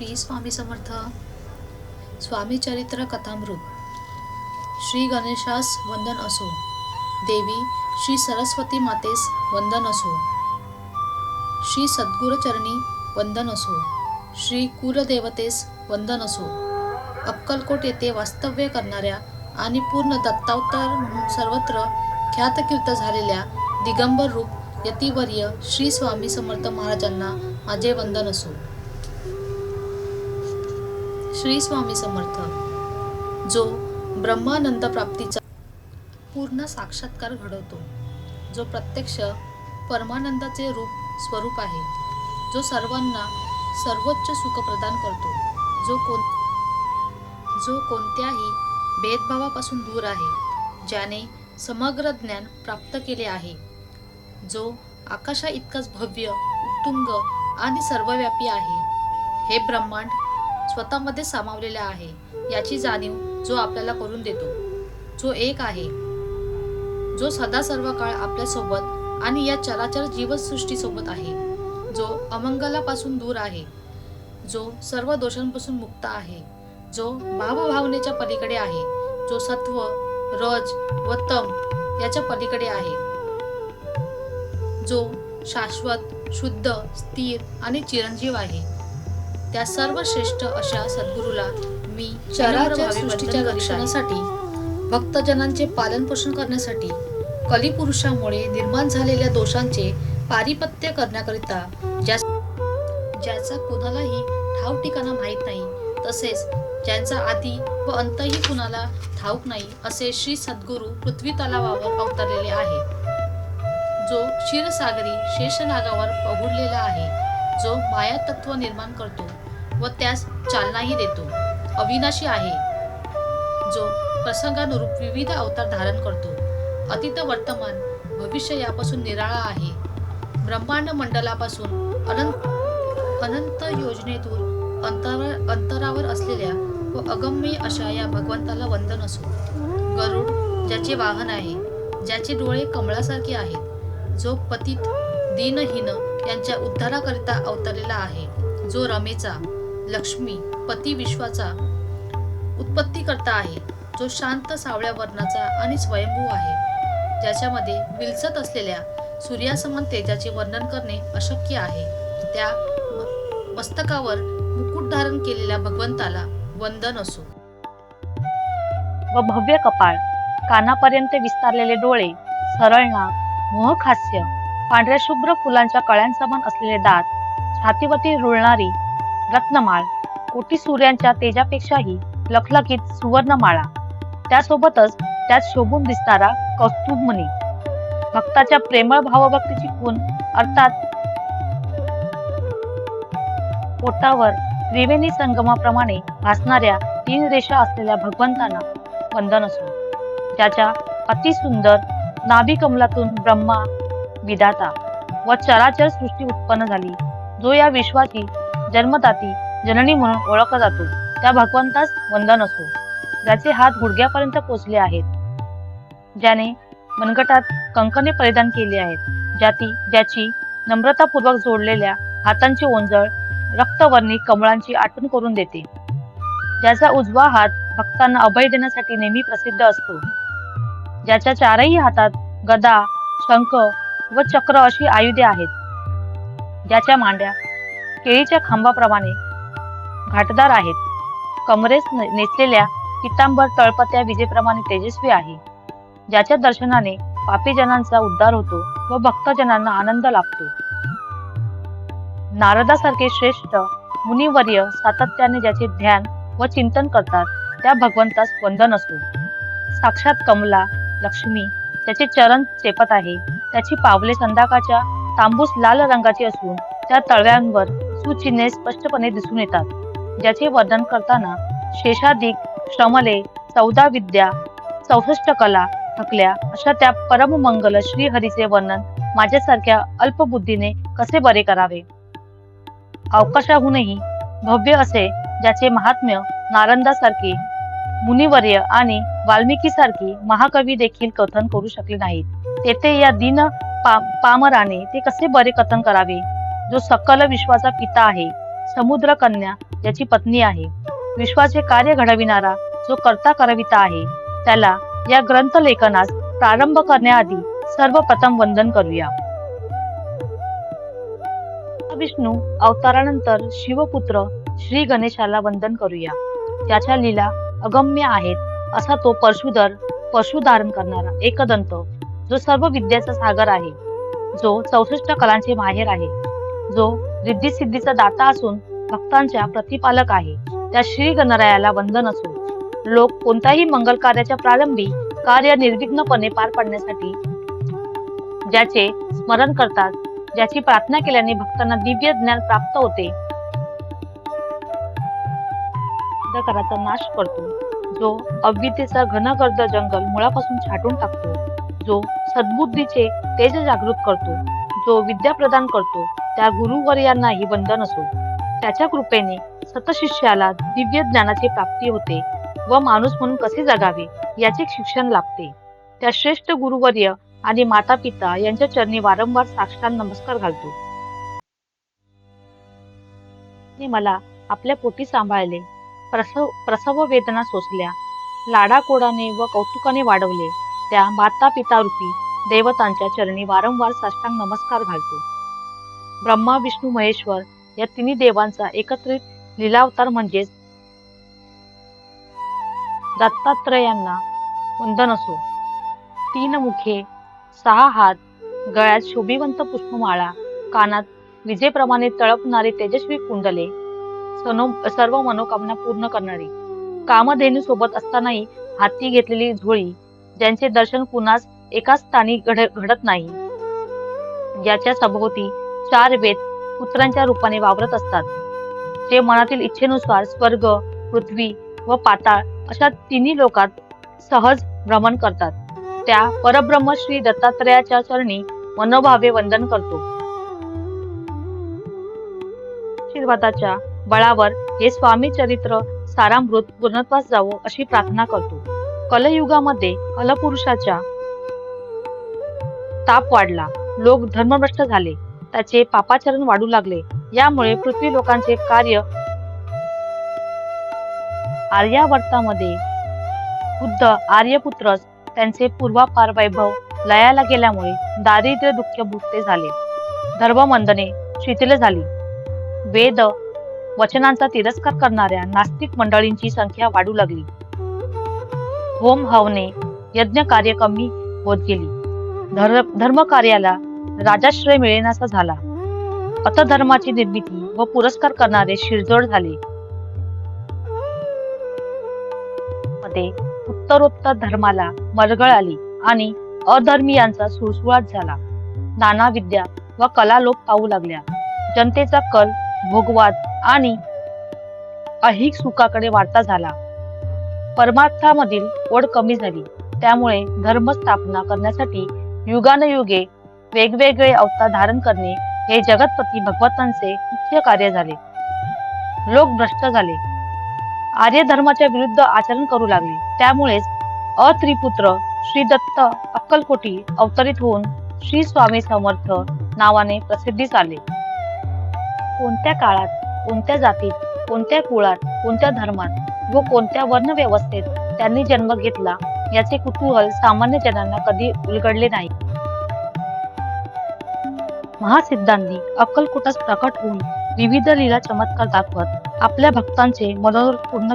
श्री स्वामी समर्थ. स्वामी चरित्र कथामृत. श्री गणेशास वंदन असो. देवी श्री सरस्वती मातेस वंदन असो. श्री सद्गुरुचरणी वंदन असो. श्री कुलदेवतेस वंदन असो. अक्कलकोट येथे वास्तव्य करणाऱ्या आणि पूर्ण दत्तावतार म्हणून सर्वत्र ख्यातकीर्त झालेल्या दिगंबर रूप यतिवर्य श्री स्वामी समर्थ महाराजांना माझे वंदन असो. श्री स्वामी समर्थ जो ब्रह्मानंद प्राप्तीचा पूर्ण साक्षात्कार घडवतो जो प्रत्यक्ष परमानंदाचे रूप स्वरूप आहे जो सर्वांना सर्वोच्च सुख प्रदान करतो जो कोण जो कोणत्याही भेदभावापासून दूर आहे ज्याने समग्र ज्ञान प्राप्त केले आहे जो आकाशा इतकाच भव्य उत्तुंग आणि सर्वव्यापी आहे. हे ब्रह्मांड स्वतःमध्ये सामावलेला आहे. याची जाणीव जो आपल्याला करून देतो. जो एक आहे. जो सदा सर्व काळ आपल्यासोबत आणि या चराचर जीवसृष्टीसोबत आहे. जो अमंगलापासून दूर आहे. जो सर्व दोषांपासून मुक्त आहे. जो भावभावनेच्या पलीकडे आहे. जो सत्व रज व तम याच्या पलीकडे आहे. जो शाश्वत शुद्ध स्थिर आणि चिरंजीव आहे. त्या सर्व श्रेष्ठ अशा सद्गुरूला मी चराचर सृष्टीच्या रक्षणासाठी भक्तजनांचे पालन पोषण करण्यासाठी कलिपुरुषामुळे निर्माण झालेल्या दोषांचे पारिपत्य करण्याकरिता ज्या ज्याचा कोणालाही ठाव ठिकाणा माहीत नाही तसेच ज्यांचा आधी व अंतही कुणाला ठाऊक नाही असे श्री सद्गुरू पृथ्वी तलावावर अवतरलेले आहे. जो क्षीरसागरी शेषनागावर पहुडलेला आहे जो माया तत्व निर्माण करतो व त्यास चालनाही देतो. अविनाशी आहे. जो प्रसंगानुरूप विविध अवतार धारण करतो. अतीत वर्तमान भविष्य यापासून निराळा आहे. ब्रह्मांड मंडलापासून अनंत अनंत योजनेतून अंतरावर अंतरावर असलेल्या व अगम्य अशा या भगवंताला वंदन असो. गरुड ज्याचे वाहन आहे ज्याचे डोळे कमळासारखे आहेत जो पतित दीनहीन यांच्या उद्धाराकरिता अवतरलेला आहे जो रमेचा लक्ष्मी पती विश्वाचा उत्पत्ती करता आहे. जो शांत सावळ्या वर्णाचा आणि स्वयंभू आहे. ज्याच्यामध्ये विलसत असलेल्या सूर्यासमान तेजाचे वर्णन करणे अशक्य आहे. त्या मस्तकावर मुकुट धारण केलेल्या भगवंताला वंदन असो. व भव्य कपाळ कानापर्यंत विस्तारलेले डोळे सरळ नाक मोहक हास्य पांढऱ्या शुभ्र फुलांच्या कळ्यांसमान असलेले दात छातीवरती रुळणारी रत्नमाळ. कोटी सूर्यांच्या तेजापेक्षाही लखलखीत सुवर्णमाळा. त्यासोबतच त्यात शोभून दिसणारा कौस्तुभमणी भक्ताच्या प्रेमळ भावभक्तीची खून अर्थात पोटावर त्रिवेणी संगमाप्रमाणे भासणाऱ्या तीन रेषा असलेल्या भगवंतांना वंदन असो. ज्याच्या अतिसुंदर नाभी कमलातून ब्रह्मा विधाता व चराचर सृष्टी उत्पन्न झाली जो या विश्वाची जन्मदाती जननी म्हणून ओळखला जातो. त्या भगवंतास वंदन असो. ज्याचे हात गुडघ्यापर्यंत पोचले आहेत. ज्याने मनगटात कंकणे परिधान केले आहेत. ज्याती ज्याची नम्रतापूर्वक जोडलेल्या हातांची ओंजळ रक्तवर्णी कमळांची आठवण करून देते. ज्याचा उजवा हात भक्तांना अभय देण्यासाठी नेहमी प्रसिद्ध असतो. ज्याच्या चारही हातात गदा शंख व चक्र अशी आयुधे आहेत. ज्याच्या मांड्या केळीच्या खांबाप्रमाणे घाटदार आहेत. कमरेस ने- नेसलेल्या पितांबर तळपत्या विजेप्रमाणे तेजस्वी आहे. ज्याच्या दर्शनाने पापीजनांचा उद्धार होतो व भक्तजनांना आनंद लाभतो. नारदासारखे श्रेष्ठ मुनिवर्य सातत्याने ज्याचे ध्यान व चिंतन करतात त्या भगवंतास वंदन असो. साक्षात कमला लक्ष्मी त्याचे चरण चेपत आहे त्याची पावले संध्याकाळच्या तांबूस लाल रंगाची असून त्या तळव्यांवर सुचिन्हे स्पष्टपणे दिसून येतात. ज्याचे वर्णन करताना शेषाधिक श्रमले चौदा विद्या चौसष्ट कला थकल्या अशा त्या परममंगल श्रीहरीचे वर्णन माझ्यासारख्या अल्पबुद्धीने कसे बरे करावे? अवकाशाहूनही भव्य असे ज्याचे महात्म्य नारंदासारखे मुनिवर्य आणि वाल्मिकीसारखी महाकवी देखील कथन करू शकले नाहीत. तेथे या दिन पा पामराने ते कसे बरे कथन करावे? जो सकल विश्वाचा पिता आहे समुद्र कन्या ज्याची पत्नी आहे. विश्वाचे कार्य घडविणारा जो कर्ता करविता आहे त्याला या ग्रंथ लेखनास प्रारंभ करण्याआधी सर्वप्रथम वंदन करूया. विष्णू अवतारानंतर शिवपुत्र श्री गणेशाला वंदन करूया. त्याच्या लीला अगम्य आहेत असा तो परशुधर पशु धारण करणारा एकदंत जो सर्व विद्याचा सागर आहे जो चौसष्ट कलांचे माहेर आहे. जो रिद्धी सिद्धीचा दाता असून भक्तांच्या प्रतिपालक आहे. त्या श्री गणरायाला वंदन असून लोक कोणत्याही मंगल कार्याच्या प्रारंभी कार्य निर्विघ्नपणे पार पाडण्यासाठी ज्याचे स्मरण करतात ज्याची प्रार्थना केल्याने भक्तांना दिव्य ज्ञान प्राप्त होते. अंधकाराचा नाश करतो. जो अविद्येचा घनगर्द जंगल मुळापासून छाटून टाकतो. जो सद्बुद्धीचे तेज जागृत करतो. जो विद्या प्रदान करतो त्या गुरुवर्यांनाही बंधन असो. त्याच्या कृपेने सतशिष्याला दिव्य ज्ञानाची प्राप्ती होते व माणूस म्हणून कसे जगावे याचे शिक्षण लाभते. त्या श्रेष्ठ गुरुवर्य आणि माता पिता यांच्या चरणी वारंवार साक्षात नमस्कार घालतो. मला आपल्या पोटी सांभाळले. प्रसव प्रसव वेदना सोसल्या. लाडाकोडाने व कौतुकाने वाढवले. त्या माता पिता रूपी देवतांच्या चरणी वारंवार साष्टांग नमस्कार घालतो. ब्रह्मा विष्णू महेश्वर या तिन्ही देवांचा एकत्रित लिलावतार म्हणजेच दत्तात्रयांना वंदन असो. तीन मुखे सहा हात गळ्यात शोभिवंत पुष्पमाळा कानात विजेप्रमाणे तळपणारे तेजस्वी कुंडले सनो सर्व मनोकामना पूर्ण करणारी कामधेनू सोबत असतानाही हाती घेतलेली झोळी ज्यांचे दर्शन कुणास एकाच स्थानी घडत नाही. ज्याच्या सभोवती चार वेद पुत्रांच्या रूपाने वावरत असतात. जे मनातील इच्छेनुसार स्वर्ग पृथ्वी व पाताळ अशा तिन्ही लोकात सहज भ्रमण करतात. त्या परब्रह्म श्री दत्तात्रयाच्या चरणी मनोभावे वंदन करतो. आशीर्वादाच्या बळावर हे स्वामी चरित्र सारामृत पूर्णत्वास जावो अशी प्रार्थना करतो. कलयुगामध्ये अलपुरुषाच्या ताप वाढला. लोक धर्मभ्रष्ट झाले. त्याचे पापाचरण वाढू लागले. यामुळे पृथ्वी लोकांचे कार्य आर्यावर्तामध्ये बुद्ध आर्यपुत्रच त्यांचे पूर्वापार वैभव लयाला गेल्यामुळे दारिद्र्य दुःख भुकते झाले. धर्ममंदने शिथिल झाली. वेद वचनांचा तिरस्कार करणाऱ्या नास्तिक मंडळींची संख्या वाढू लागली. होम हवने यज्ञ कार्य कमी होत गेली. धर्म धर्म कार्याला राजाश्रय मिळेनासा झाला. अतधर्माची निर्मिती व पुरस्कार करणारे शिरजोड झाले. मध्ये उत्तरोत्तर धर्माला मरगळ आली आणि अधर्मीयांचा सुळसुळाट झाला. नाना विद्या व कला लोप पाहू लागल्या. जनतेचा कल भोगवाद आणि अहिक सुखाकडे वाढता झाला. परमार्थामधील ओढ कमी झाली. त्यामुळे धर्म स्थापना करण्यासाठी युगानयुगे वेगवेगळे अवतार धारण करणे हे जगतपती भगवंतांचे मुख्य कार्य झाले. लोक भ्रष्ट झाले. आर्य धर्माच्या विरुद्ध आचरण करू लागले. त्यामुळेच अत्रिपुत्र श्री दत्त अक्कलकोटी अवतरित होऊन श्री स्वामी समर्थ नावाने प्रसिद्धीस आले कोणत्या काळात कोणत्या जातीत कोणत्या कुळात कोणत्या धर्मात व कोणत्या वर्ण व्यवस्थेत त्यांनी जन्म घेतला याचे कुतूहल सामान्य जनांना कधी उलगडले नाही. महासिद्धांनी अक्कलकोटास प्रकट होऊन विविध लीला चमत्कार दाखवत आपल्या भक्तांचे मनोरथ पूर्ण